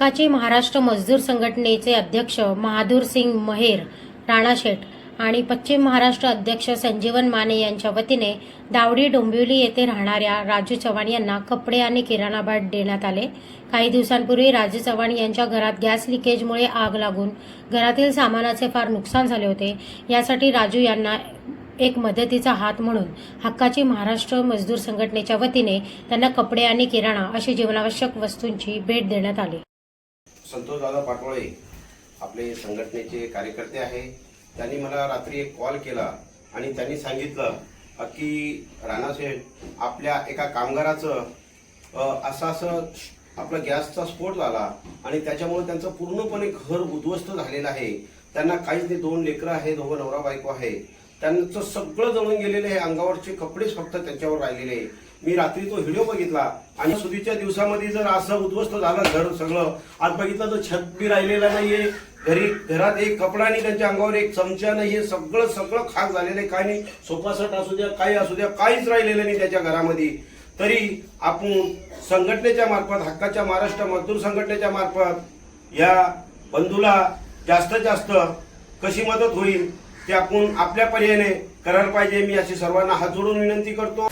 हक्काचे महाराष्ट्र मजदूर संघटनेचे अध्यक्ष महादूर सिंग महेर राणाशेठ आणि पश्चिम महाराष्ट्र अध्यक्ष संजीवन माने यांच्या वतीने दावडी डोंबिवली येथे राहणाऱ्या राजू चव्हाण यांना कपडे आणि किराणा बाट देण्यात आले. काही दिवसांपूर्वी राजू चव्हाण यांच्या घरात गॅस लिकेजमुळे आग लागून घरातील सामानाचे फार नुकसान झाले होते. यासाठी राजू यांना एक मदतीचा हात म्हणून हक्काची महाराष्ट्र मजदूर संघटनेच्या वतीने त्यांना कपडे आणि किराणा अशी जीवनावश्यक वस्तूंची भेट देण्यात आली. संतोष दादा पाटोळे आपले संघटनेचे कार्यकर्ते आहे. त्यांनी मला रात्री एक कॉल केला आणि त्यांनी सांगितलं की राणासाहेब आपल्या एका कामगाराचं असं असं आपला गॅसचा स्फोट झाला आणि त्याच्यामुळे त्यांचं पूर्णपणे घर उद्ध्वस्त झालेलं आहे. त्यांना काहीच नाही दोन लेकरं आहे दोघं नवरा बायको आहे. त्यांचं सगळं जळून गेलेलं आहे. अंगावरचे कपडेच फक्त त्याच्यावर राहिलेले आहे. मी रात्री तो व्हिडिओ बघितला आणि सुधीच्या दिवसामध्ये जर असं उद्ध्वस्त झालं घर सगळं आज बघितलं तर छत बी राहिलेलं नाहीये. घरी घरात एक कपडा आणि त्यांच्या अंगावर एक चमचा नाहीये सगळं सगळं खाक झालेलं आहे. काय नाही सोफासट असू द्या काही असू द्या काहीच राहिलेलं नाही त्याच्या घरामध्ये. तरी आपण संघटनेच्या मार्फत हक्काच्या महाराष्ट्र मजदूर संघटनेच्या मार्फत या बंधूला जास्तीत जास्त कशी मदत होईल? ते आपण आपल्या पर्यायाने करायला पाहिजे मी अशी सर्वांना हात जोडून विनंती करतो.